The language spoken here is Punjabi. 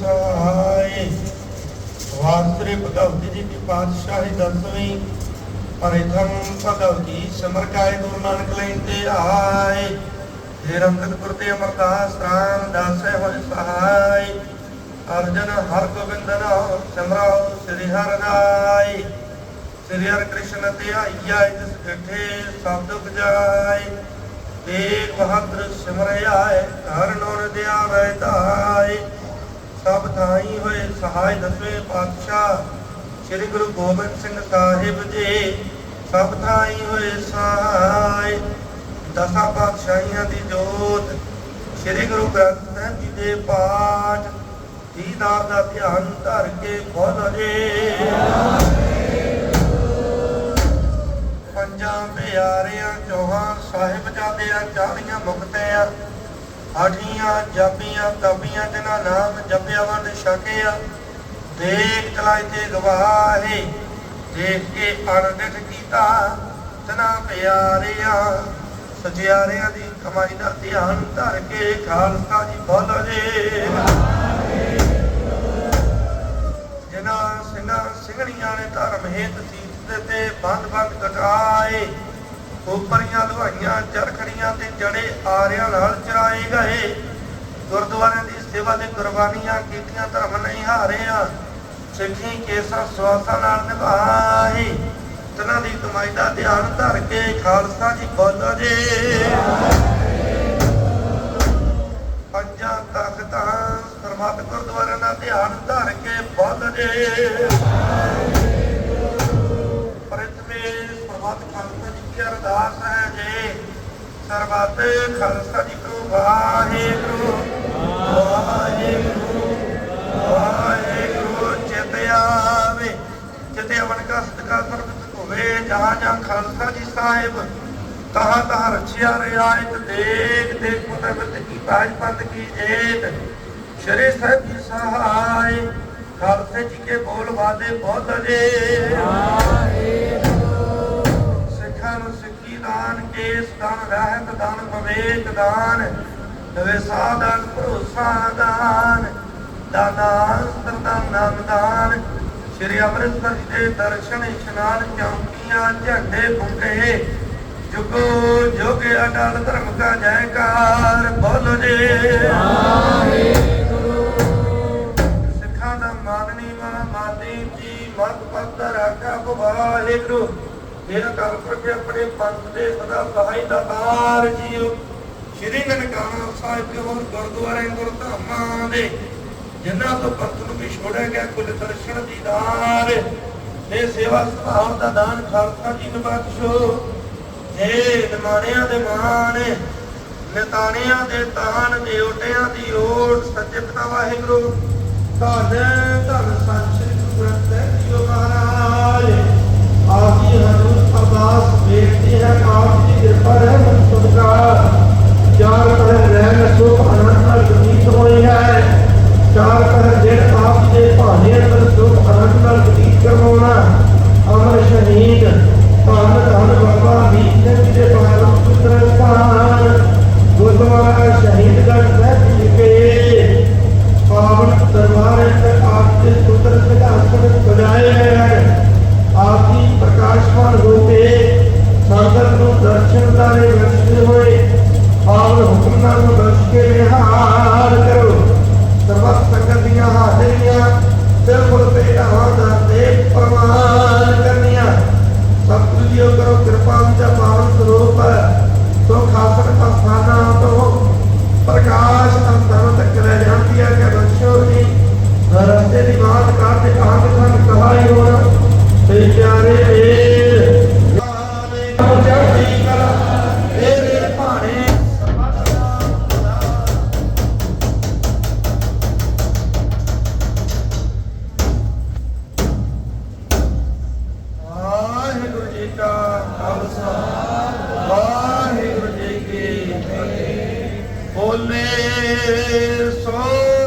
ਸਹਾਇ ਵਾਸਤਰੀ ਭਗਵਤ ਜੀ ਕੀ ਪਾਤਸ਼ਾਹੀ ਦਸਵੀਂ ਪਰਿਥਮ ਭਗਵਤ ਜੀ ਗੁਰੂ ਨਾਨਕ ਲੈਂਦੇ ਆਏ। ਫਿਰ ਅੰਗਦ ਤੇ ਅਮਰਦਾਸ ਰਾਮ ਦਾਸੈ ਹੋਇ ਸਹਾਇ ਅਰਜਨ ਹਰ ਗੋਬਿੰਦ ਨਾਮ ਸ੍ਰੀ ਹਰਿ ਰਾਇ ਸ੍ਰੀ ਹਰਿ ਕ੍ਰਿਸ਼ਨ ਧਿਆਈਆ ਜਿਸ ਡਿਠੇ ਸਬਦ ਉਪਜਾਏ ਏਕ ਬਹਾਦਰ ਸਿਮਰਿਆਏ ਹਰ ਨੂਰ ਦਿਆਵੈ ਧਾਇ ਸਭ ਹੋਏ ਸਹਾਇ ਦਸਵੇਂ ਪਾਤਸ਼ਾਹ, ਸ੍ਰੀ ਗੁਰੂ ਗੋਬਿੰਦ ਸਿੰਘ ਸਾਹਿਬ ਜੀ, ਸਭ ਥਾਈ ਹੋਏ ਸਹਾਇ ਦਸਾਂ ਪਾਤਸ਼ਾਹੀਆਂ ਦੀ ਜੋਤ, ਸ੍ਰੀ ਗੁਰੂ ਗ੍ਰੰਥ ਸਾਹਿਬ ਜੀ ਦੇ ਪਾਠ ਦੀਦਾਰ ਦਾ ਧਿਆਨ ਧਰ ਕੇ ਖੋਲੋ ਪੰਜਾਂ ਪਿਆਰਿਆਂ, ਚੌਹਾਂ ਸਾਹਿਬਜ਼ਾਦਿਆਂ, ਚਾਲੀਆਂ ਮੁਕਤਿਆਂ ਆਠੀਆਂ ਜਾਪੀਆਂ ਤਪੀਆਂ ਜਿਨ੍ਹਾਂ ਨਾਮ ਜਪਿਆ ਵੰਡ ਛਕਿਆ, ਦੇਖ ਚਲਾਈ ਤੇ ਗਵਾਹੇ, ਦੇਖ ਕੇ ਅਣਡਿਠ ਕੀਤਾ, ਤਨਾ ਪਿਆਰਿਆਂ, ਸਜਿਆਰਿਆਂ ਦੀ ਕਮਾਈ ਦਾ ਧਿਆਨ ਧਰ ਕੇ ਖਾਲਸਾ ਜੀ ਬੋਲੋ ਜੀ। ਜਿਨ੍ਹਾਂ ਸਿੰਘਾਂ ਸਿੰਘਣੀਆਂ ਨੇ ਧਰਮ ਹੇਤ ਸੀਸ ਤੇ ਬੰਦ ਬੰਦ ਕਟਾਏ ਉਪਰੀਆਂ ਲੁਹਾਈਆਂ, ਚਰਖੜੀਆਂ ਤੇ ਜੜੇ ਆਰਿਆਂ ਨਾਲ ਚਰਾਏ ਗਏ। ਗੁਰਦੁਆਰਿਆਂ ਦੀ ਸੇਵਾ ਦੇ ਕੁਰਬਾਨੀਆਂ ਕੀਤੀਆਂ ਧਰਮ ਨਹੀਂ ਹਾਰਿਆ। ਸਿੱਖੀ ਕੇਸਾਂ ਸਵਾਸਾਂ ਨਾਲ ਨਿਭਾਏ ਤਨਾਂ ਦੀ ਕਮਾਈ ਦਾ ਧਿਆਨ ਧਰ ਕੇ ਖਾਲਸਾ ਜੀ ਬੋਲੋ ਜੀ। ਪੰਜਾਂ ਤਖਤਾਂ ਸਰਮਤ ਗੁਰਦੁਆਰਿਆਂ ਦਾ ਧਿਆਨ ਧਰ ਕੇ ਬੋਲ ਜੇ। ਖਾਲਸਾ ਅਰਦਾਸ ਹੈ ਜੀ ਸਰਬੱਤ ਖਾਲਸਾ ਜੀ ਕੋ ਵਾਹਿਗੁਰੂ ਵਾਹਿਗੁਰੂ ਵਾਹਿਗੁਰੂ ਚਿਤ ਆਵੇ ਚਿਤ ਅਮਨ ਕਾ ਸਤਿਕਾਰ ਸਰਬਤ ਹੋਵੇ ਜਹਾਂ ਜਹਾਂ ਖਾਲਸਾ ਜੀ ਸਾਹਿਬ ਤਹਾਂ ਤਹਾਂ ਰਚਿਆ ਰਿਆਇਤ ਦੇਖ ਦੇਖ ਮੁਤਬਤ ਕੀ ਬਾਜ ਕੀ ਜੇਤ ਸ਼੍ਰੀ ਸਾਹਿਬ ਜੀ ਸਹਾਇ ਖਾਲਸੇ ਜੀ ਕੇ ਬੋਲ ਬਾਦੇ ਬਹੁਤ ਜੇ ਕੇਸ ਦਾਨ ਰਹਿਤ ਦਾਨ ਵਿਵੇਕ ਦਾਨ ਨਵੇਸਾ ਦਾਨ ਭਰੋਸਾ ਦਾਨ ਦਾਨਾਨ ਸਰਦਾਨ ਨਾਮ ਦਾਨ ਸ਼੍ਰੀ ਅੰਮ੍ਰਿਤਸਰ ਜੀ ਦੇ ਦਰਸ਼ਨ ਇਸ਼ਨਾਨ ਚੌਂਕੀਆਂ ਝੰਡੇ ਬੁੰਗੇ ਜੁਗੋ ਜੁਗ ਅਟਲ ਧਰਮ ਕਾ ਜੈਕਾਰ, ਬੋਲੋ ਜੀ। ਸਿੱਖਾਂ ਦਾ ਮਾਨਣੀ ਮਾ ਮਾਦੀ ਜੀ, ਮਤ ਪੱਤਰ ਰਾਖਾ ਵਾਹਿਗੁਰੂ ਇਹ ਕਰ ਪ੍ਰਕੇ ਆਪਣੇ ਪੰਥ ਦੇ ਸਦਾ ਸਹਾਈ ਦਾ ਜੀਓ। ਸ਼੍ਰੀ ਨਨਕਾਣਾ ਸਾਹਿਬ ਦੇ ਹੋਰ ਗੁਰਦੁਆਰੇ ਗੁਰਧਾਮਾਂ ਦੇ, ਜਿਨ੍ਹਾਂ ਤੋਂ ਪੰਥ ਨੂੰ ਵੀ ਛੋੜਿਆ ਗਿਆ ਕੁਲ ਦਰਸ਼ਨ ਦੀਦਾਰ ਇਹ ਸੇਵਾ ਸੁਭਾਵ ਦਾ ਦਾਨ ਖਾਲਸਾ ਜੀ ਨੂੰ ਬਖਸ਼ੋ। ਜੇ ਨਿਮਾਣਿਆਂ ਦੇ ਮਾਣ, ਨਿਤਾਣਿਆਂ ਦੇ ਤਾਨ ਦੇ ਓਟਿਆਂ ਦੀ ਓਟ, ਸੱਚੇ ਪਿਤਾ ਵਾਹਿਗੁਰੂ। ਧੰਨ ਧੰਨ ਸੰਤ ਸ੍ਰੀ ਗੁਰੂ ਗ੍ਰੰਥ ਸਾਹਿਬ ਜੀ ਮਹਾਰਾਜ। ਆਪ ਜੀ ਹਜ਼ੂਰ ਅਰਦਾਸ ਬੇਨਤੀ ਹੈ ਆਪ ਜੀ ਕਿਰਪਾ ਰਹਿਮਤ ਸਦਕਾ ਚਾਰ ਪਹਿਰ ਰਹਿਣ ਸੁਖ ਆਨੰਦ ਨਾਲ ਬਤੀਤ ਹੋਈ ਹੈ ਚਾਰ ਪਹਿਰ ਦਿਨ ਆਪ ਜੀ ਦੇ ਭਾਣੇ ਅੰਦਰ ਸੁਖ ਆਨੰਦ ਨਾਲ ਬਤੀਤ ਕਰਵਾਉਣਾ ਅਮਰ ਸ਼ਹੀਦ ਧੰਨ ਧੰਨ ਬਾਬਾ ਵੀਰ ਸਿੰਘ ਜੀ ਦੇ ਪਾਵਨ ਪੁੱਤਰ ਸਥਾਨ ਗੁਰਦੁਆਰਾ ਸ਼ਹੀਦਗੜ੍ਹ ਸਾਹਿਬ ਜੀ ਕੇ ਪਾਵਨ ਦਰਬਾਰ ਤੇ ਆਪ ਦੇ ਪੁੱਤਰ ਸਿਧਾਸਨ ਸਜਾਏ ਗਏ ਹਨ ਆਪ ਜੀ ਪ੍ਰਕਾਸ਼ਮਾਨ ਹੋ ਕੇ ਸੰਗਤ ਨੂੰ ਦਰਸ਼ਨ ਦਾਰੇ ਬਖਸ਼ਦੇ ਹੋਏ। ਪਾਵਨ ਹੁਕਮ ਨੂੰ ਬਖਸ਼ ਕੇ ਨਿਹਾਲ ਕਰੋ। ਸਰਬੱਤ ਸੰਗਤ ਦੀਆਂ ਹਾਜ਼ਰੀਆਂ ਸੋ